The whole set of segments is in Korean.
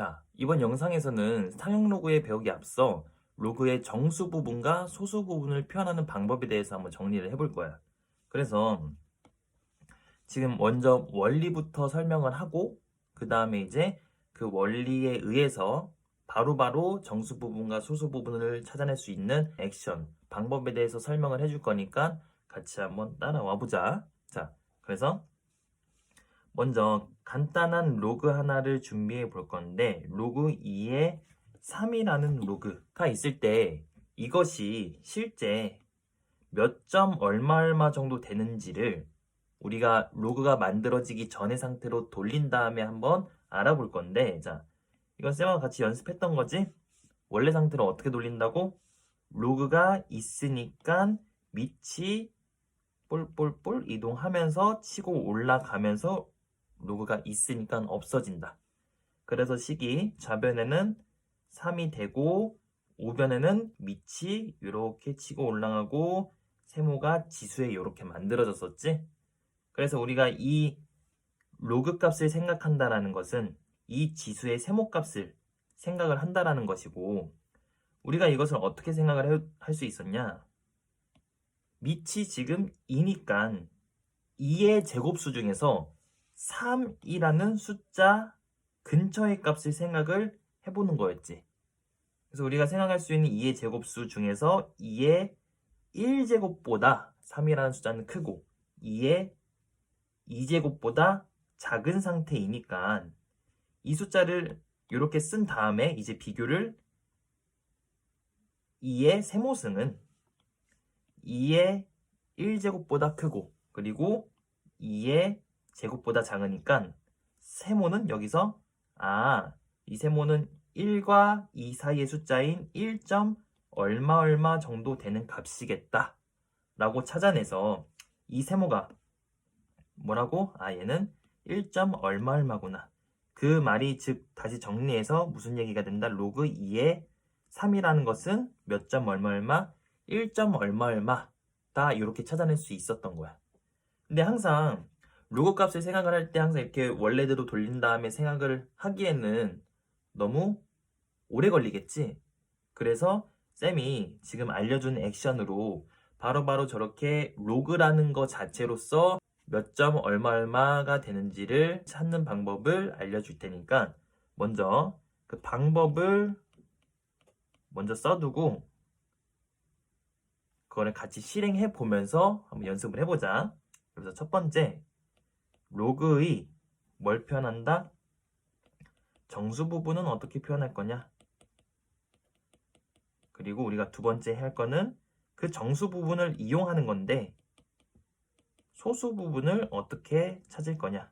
자, 이번 영상에서는 상용 로그의 배우기 앞서 로그의 정수 부분과 소수 부분을 표현하는 방법에 대해서 한번 정리를 해볼 거야. 그래서 지금 먼저 원리부터 설명을 하고 그 다음에 이제 그 원리에 의해서 바로바로 정수 부분과 소수 부분을 찾아낼 수 있는 액션, 방법에 대해서 설명을 해줄 거니까 같이 한번 따라와 보자. 자, 그래서 먼저 간단한 로그 하나를 준비해 볼 건데 로그 2에 3이라는 로그가 있을 때 이것이 실제 몇 점 얼마 얼마 정도 되는지를 우리가 로그가 만들어지기 전의 상태로 돌린 다음에 한번 알아볼 건데 자 이건 쌤하고 같이 연습했던 거지? 원래 상태로 어떻게 돌린다고? 로그가 있으니까 밑이 볼볼볼 이동하면서 치고 올라가면서 로그가 있으니까 없어진다. 그래서 식이 좌변에는 3이 되고 우변에는 밑이 이렇게 치고 올라가고 세모가 지수에 이렇게 만들어졌었지. 그래서 우리가 이 로그 값을 생각한다라는 것은 이 지수의 세모 값을 생각을 한다라는 것이고 우리가 이것을 어떻게 생각을 할 수 있었냐? 밑이 지금 2니까 2의 제곱수 중에서 3이라는 숫자 근처의 값을 생각을 해보는 거였지. 그래서 우리가 생각할 수 있는 2의 제곱수 중에서 2의 1제곱보다 3이라는 숫자는 크고 2의 2제곱보다 작은 상태이니까 이 숫자를 이렇게 쓴 다음에 이제 비교를 2의 세모승은 2의 1제곱보다 크고 그리고 2의 제곱보다 작으니까 세모는 여기서 아, 이 세모는 1과 2 사이의 숫자인 1. 얼마 얼마 정도 되는 값이겠다 라고 찾아내서 이 세모가 뭐라고? 아 얘는 1. 얼마 얼마구나 그 말이 즉 다시 정리해서 무슨 얘기가 된다? 로그 2의 3이라는 것은 몇 점 얼마 얼마 1. 얼마 얼마다 이렇게 찾아낼 수 있었던 거야 근데 항상 로그 값을 생각을 할 때 항상 이렇게 원래대로 돌린 다음에 생각을 하기에는 너무 오래 걸리겠지. 그래서 쌤이 지금 알려준 액션으로 바로 바로 저렇게 로그라는 것 자체로서 몇 점 얼마 얼마가 되는지를 찾는 방법을 알려줄 테니까 먼저 그 방법을 먼저 써두고 그거를 같이 실행해 보면서 한번 연습을 해보자. 그래서 첫 번째 로그의 뭘 표현한다? 정수 부분은 어떻게 표현할 거냐? 그리고 우리가 두 번째 할 거는 그 정수 부분을 이용하는 건데 소수 부분을 어떻게 찾을 거냐?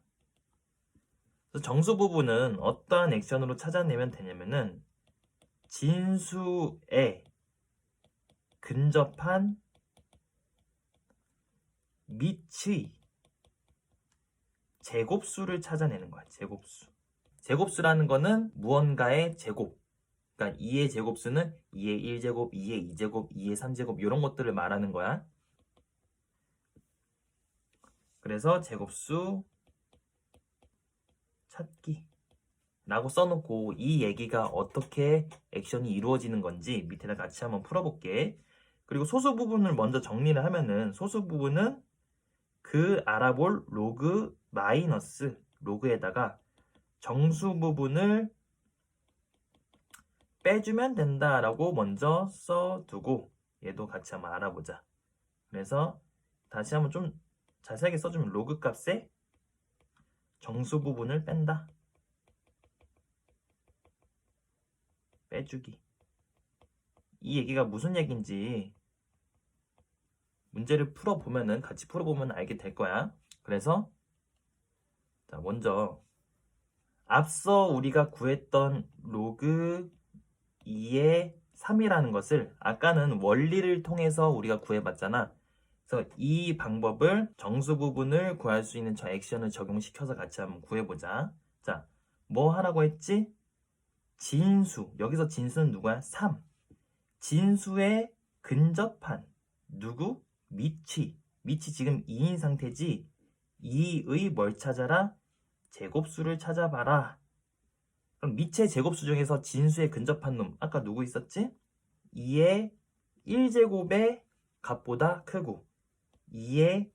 정수 부분은 어떠한 액션으로 찾아내면 되냐면은 진수에 근접한 밑의 제곱수를 찾아내는 거야. 제곱수. 제곱수라는 거는 무언가의 제곱. 그러니까 2의 제곱수는 2의 1제곱, 2의 2제곱, 2의 3제곱 이런 것들을 말하는 거야. 그래서 제곱수 찾기 라고 써놓고 이 얘기가 어떻게 액션이 이루어지는 건지 밑에다 같이 한번 풀어볼게. 그리고 소수 부분을 먼저 정리를 하면은 소수 부분은 그 알아볼 로그 마이너스 로그에다가 정수 부분을 빼주면 된다라고 먼저 써두고 얘도 같이 한번 알아보자. 그래서 다시 한번 좀 자세하게 써주면 로그 값에 정수 부분을 뺀다. 빼주기. 이 얘기가 무슨 얘기인지 문제를 풀어보면은 같이 풀어보면 알게 될 거야. 그래서 자, 먼저 앞서 우리가 구했던 로그 2의 3이라는 것을 아까는 원리를 통해서 우리가 구해봤잖아. 그래서 이 방법을 정수 부분을 구할 수 있는 저 액션을 적용시켜서 같이 한번 구해보자. 자, 뭐 하라고 했지? 진수. 여기서 진수는 누구야? 3. 진수에 근접한 누구? 밑이. 밑이 지금 2인 상태지? 2의 뭘 찾아라? 제곱수를 찾아봐라. 그럼 미체 제곱수 중에서 진수에 근접한 놈 아까 누구 있었지? 2의 1제곱의 값보다 크고 2의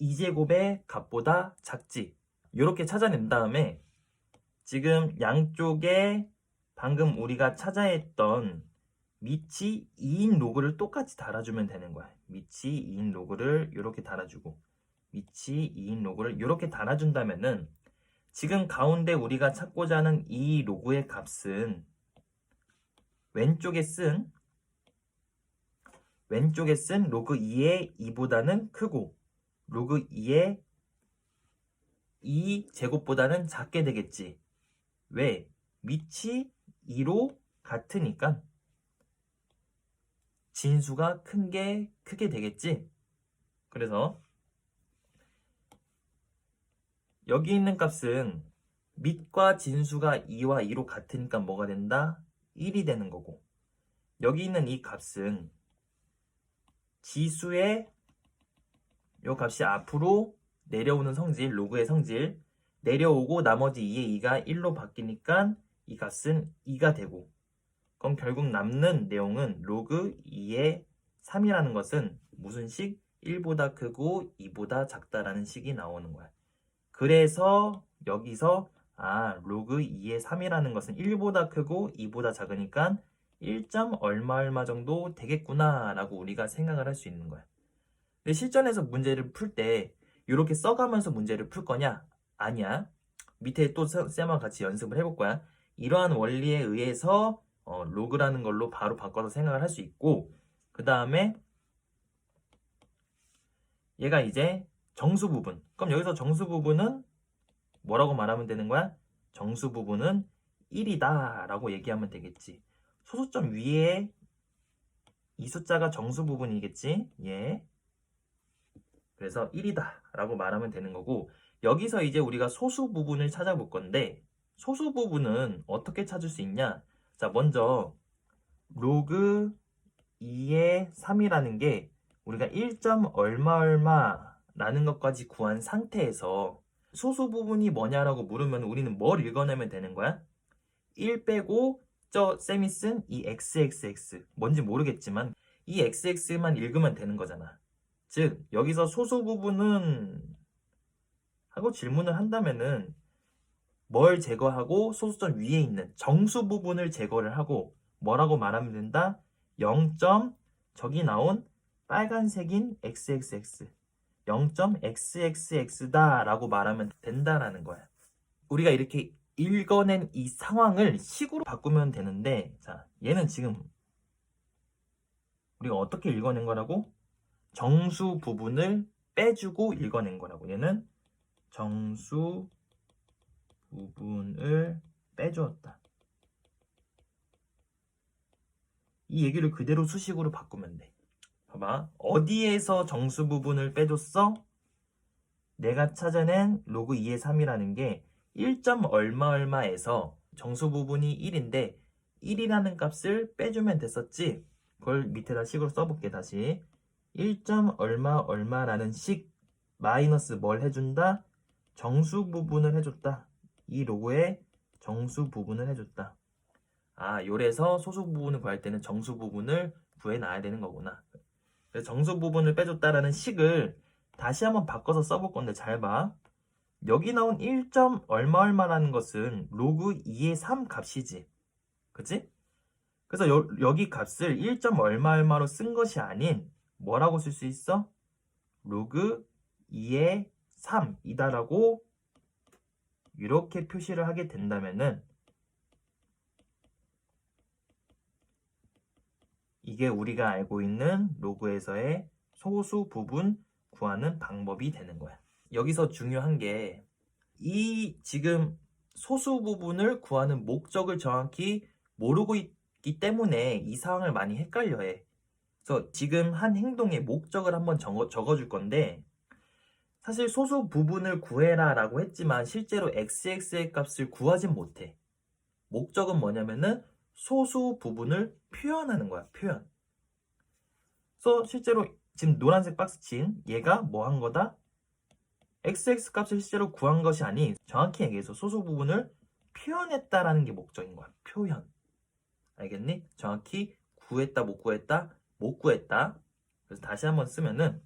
2제곱의 값보다 작지 이렇게 찾아낸 다음에 지금 양쪽에 방금 우리가 찾아야 했던 밑이 2인 로그를 똑같이 달아주면 되는 거야 밑이 2인 로그를 이렇게 달아주고 밑이 2인 로그를 이렇게 달아준다면은 지금 가운데 우리가 찾고자 하는 이 로그의 값은 왼쪽에 쓴 왼쪽에 쓴 로그 2의 2보다는 크고 로그 2의 2 제곱보다는 작게 되겠지. 왜? 밑이 2로 같으니까 진수가 큰 게 크게 되겠지. 그래서 여기 있는 값은 밑과 진수가 2와 2로 같으니까 뭐가 된다? 1이 되는 거고 여기 있는 이 값은 지수의 요 값이 앞으로 내려오는 성질, 로그의 성질 내려오고 나머지 2의 2가 1로 바뀌니까 이 값은 2가 되고 그럼 결국 남는 내용은 로그 2의 3이라는 것은 무슨 식? 1보다 크고 2보다 작다라는 식이 나오는 거야. 그래서 여기서 아 로그 2의 3이라는 것은 1보다 크고 2보다 작으니까 1점 얼마 얼마 정도 되겠구나 라고 우리가 생각을 할 수 있는 거야. 근데 실전에서 문제를 풀 때 이렇게 써가면서 문제를 풀 거냐? 아니야. 밑에 또 쌤- 쌤과 같이 연습을 해볼 거야. 이러한 원리에 의해서 어, 로그라는 걸로 바로 바꿔서 생각을 할 수 있고 그 다음에 얘가 이제 정수 부분. 그럼 여기서 정수 부분은 뭐라고 말하면 되는 거야? 정수 부분은 1이다 라고 얘기하면 되겠지. 소수점 위에 이 숫자가 정수 부분이겠지? 예. 그래서 1이다 라고 말하면 되는 거고 여기서 이제 우리가 소수 부분을 찾아볼 건데 소수 부분은 어떻게 찾을 수 있냐? 자, 먼저 로그 2의 3이라는 게 우리가 1점 얼마 얼마라는 것까지 구한 상태에서 소수 부분이 뭐냐라고 물으면 우리는 뭘 읽어내면 되는 거야? 1 빼고 저 쌤이 쓴 이 xxx 뭔지 모르겠지만 이 xx만 읽으면 되는 거잖아. 즉 여기서 소수 부분은 하고 질문을 한다면은 뭘 제거하고 소수점 위에 있는 정수 부분을 제거를 하고 뭐라고 말하면 된다? 0. 저기 나온 빨간색인 xxx 0.xxx다 라고 말하면 된다라는 거야. 우리가 이렇게 읽어낸 이 상황을 식으로 바꾸면 되는데 자 얘는 지금 우리가 어떻게 읽어낸 거라고? 정수 부분을 빼주고 읽어낸 거라고 얘는 정수 부분을 빼주었다. 이 얘기를 그대로 수식으로 바꾸면 돼. 봐봐. 어디에서 정수 부분을 빼줬어? 내가 찾아낸 로그 2의 3이라는 게 1점 얼마 얼마에서 정수 부분이 1인데 1이라는 값을 빼주면 됐었지? 그걸 밑에다 식으로 써볼게 다시 1점 얼마 얼마라는 식 마이너스 뭘 해준다? 정수 부분을 해줬다. 이 로고에 정수 부분을 해줬다. 아, 요래서 소수 부분을 구할 때는 정수 부분을 구해 놔야 되는 거구나. 정수 부분을 빼줬다라는 식을 다시 한번 바꿔서 써볼 건데 잘 봐. 여기 나온 1점 얼마 얼마라는 것은 로그 2의 3 값이지. 그치? 그래서 여, 여기 값을 1점 얼마 얼마로 쓴 것이 아닌 뭐라고 쓸 수 있어? 로그 2의 3이다라고 이렇게 표시를 하게 된다면은 이게 우리가 알고 있는 로그에서의 소수 부분 구하는 방법이 되는 거야. 여기서 중요한 게 이 지금 소수 부분을 구하는 목적을 정확히 모르고 있기 때문에 이 상황을 많이 헷갈려 해. 그래서 지금 한 행동의 목적을 한번 적어, 적어줄 건데 사실 소수 부분을 구해라 라고 했지만 실제로 xx의 값을 구하진 못해. 목적은 뭐냐면은 소수 부분을 표현하는 거야, 표현. 그래서 실제로 지금 노란색 박스 친 얘가 뭐 한 거다? xx 값을 실제로 구한 것이 아닌 정확히 얘기해서 소수 부분을 표현했다라는 게 목적인 거야. 표현. 알겠니? 정확히 구했다, 못 구했다, 못 구했다. 그래서 다시 한번 쓰면은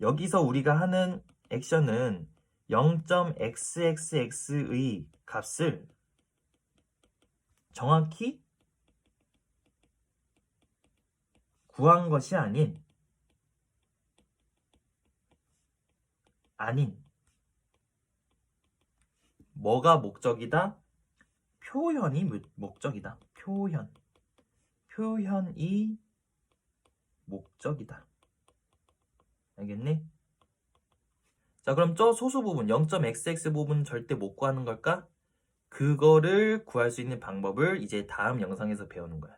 여기서 우리가 하는 액션은 0.xxx의 값을 정확히 구한 것이 아닌 아닌 뭐가 목적이다? 표현이 목- 목적이다. 표현. 표현이 목적이다. 알겠니? 자, 그럼 저 소수 부분 0.xx 부분 절대 못 구하는 걸까? 그거를 구할 수 있는 방법을 이제 다음 영상에서 배우는 거야.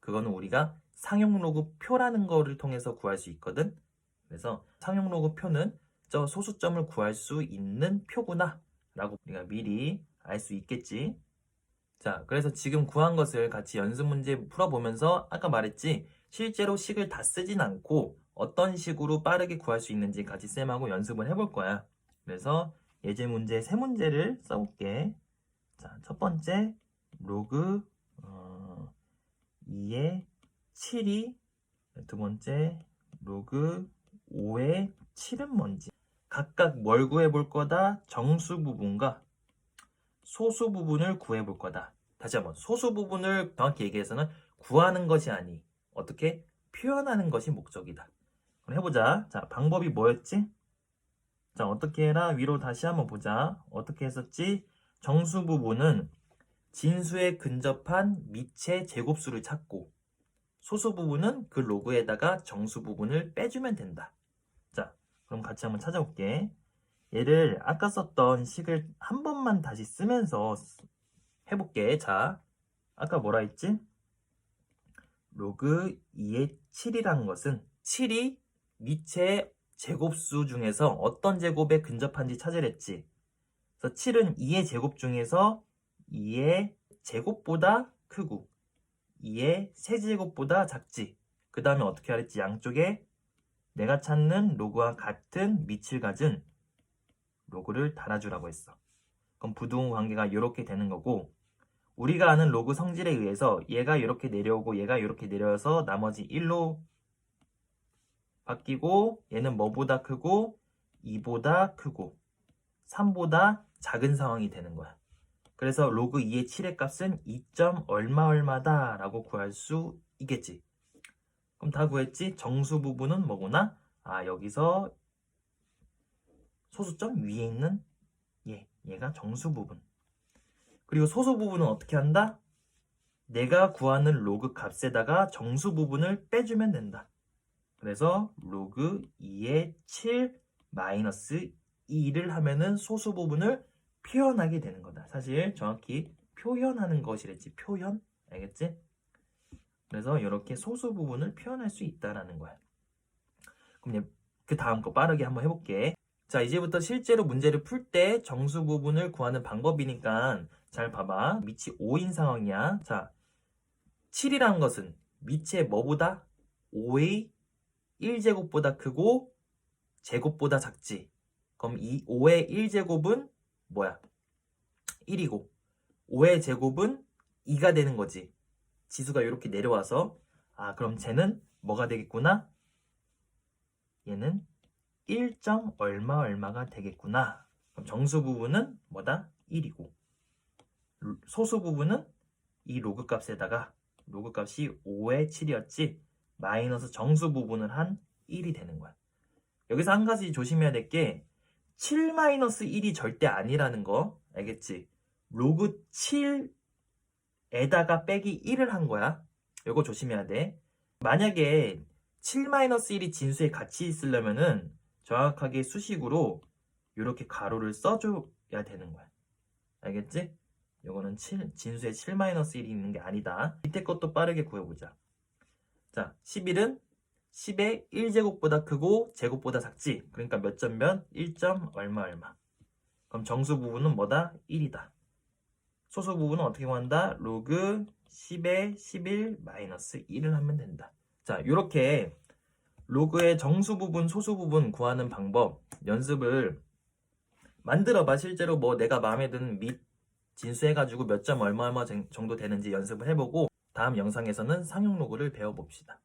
그거는 우리가 상용 로그 표라는 거를 통해서 구할 수 있거든. 그래서 상용 로그 표는 저 소수점을 구할 수 있는 표구나 라고 우리가 미리 알 수 있겠지. 자, 그래서 지금 구한 것을 같이 연습 문제 풀어보면서 아까 말했지 실제로 식을 다 쓰진 않고 어떤 식으로 빠르게 구할 수 있는지 같이 쌤하고 연습을 해볼 거야. 그래서 예제 문제 세 문제를 써볼게. 자, 첫 번째 로그 어, 2의 7이 두 번째 로그 5의 7은 뭔지 각각 뭘 구해 볼 거다? 정수 부분과 소수 부분을 구해 볼 거다. 다시 한번 소수 부분을 정확히 얘기해서는 구하는 것이 아니 어떻게 표현하는 것이 목적이다. 그럼 해보자. 자 방법이 뭐였지? 자 어떻게 해라 위로 다시 한번 보자. 어떻게 했었지? 정수 부분은 진수에 근접한 미체 제곱수를 찾고 소수 부분은 그 로그에다가 정수 부분을 빼주면 된다. 자 그럼 같이 한번 찾아볼게. 얘를 아까 썼던 식을 한 번만 다시 쓰면서 쓰- 해볼게. 자, 아까 뭐라 했지? 로그 2의 7이라는 것은 7이 미체의 제곱수 중에서 어떤 제곱에 근접한지 찾으랬지. 그래서 7은 2의 제곱 중에서 2의 제곱보다 크고 2의 세제곱보다 작지. 그 다음에 어떻게 하랬지? 양쪽에 내가 찾는 로그와 같은 밑을 가진 로그를 달아주라고 했어. 그럼 부등호 관계가 이렇게 되는 거고 우리가 아는 로그 성질에 의해서 얘가 이렇게 내려오고 얘가 이렇게 내려와서 나머지 1로 바뀌고 얘는 뭐보다 크고 2보다 크고 3보다 작은 상황이 되는 거야. 그래서 로그 2의 7의 값은 2점 얼마 얼마다 라고 구할 수 있겠지. 그럼 다 구했지? 정수 부분은 뭐구나? 아 여기서 소수점 위에 있는 얘, 얘가 정수 부분. 그리고 소수 부분은 어떻게 한다? 내가 구하는 로그 값에다가 정수 부분을 빼주면 된다. 그래서 로그 2의 7 마이너스 2를 하면은 소수 부분을 표현하게 되는 거다. 사실 정확히 표현하는 것이랬지. 표현. 알겠지? 그래서 이렇게 소수 부분을 표현할 수 있다라는 거야. 그럼 그 다음 거 빠르게 한번 해볼게. 자, 이제부터 실제로 문제를 풀 때 정수 부분을 구하는 방법이니까 잘 봐봐. 밑이 5인 상황이야. 자, 7이라는 것은 밑에 뭐보다? 5의 1제곱보다 크고 제곱보다 작지. 그럼 이 5의 1제곱은 뭐야? 1이고 5의 제곱은 2가 되는 거지. 지수가 이렇게 내려와서 아, 그럼 쟤는 뭐가 되겠구나? 얘는 1점 얼마 얼마가 되겠구나. 그럼 정수 부분은 뭐다? 1이고 소수 부분은 이 로그 값에다가 로그 값이 5의 7이었지 마이너스 정수 부분을 한 1이 되는 거야. 여기서 한 가지 조심해야 될 게7 마이너스 1이 절대 아니라는 거 알겠지? 로그 7에다가 빼기 1을 한 거야. 이거 조심해야 돼. 만약에 7 마이너스 1이 진수에 같이 있으려면은 정확하게 수식으로 이렇게 가로를 써줘야 되는 거야. 알겠지? 요거는 7, 진수에 7 마이너스 1이 있는 게 아니다. 밑에 것도 빠르게 구해보자. 자, 11은 10의 1제곱보다 크고 제곱보다 작지. 그러니까 몇점 몇? 1점 얼마 얼마. 그럼 정수 부분은 뭐다? 1이다. 소수 부분은 어떻게 구한다? 로그 10의 11 마이너스 1을 하면 된다. 자, 이렇게 로그의 정수 부분, 소수 부분 구하는 방법 연습을 만들어 봐. 실제로 뭐 내가 마음에 드는 밑 진수해가지고 몇 점 얼마 얼마 정- 정도 되는지 연습을 해보고 다음 영상에서는 상용 로그를 배워봅시다.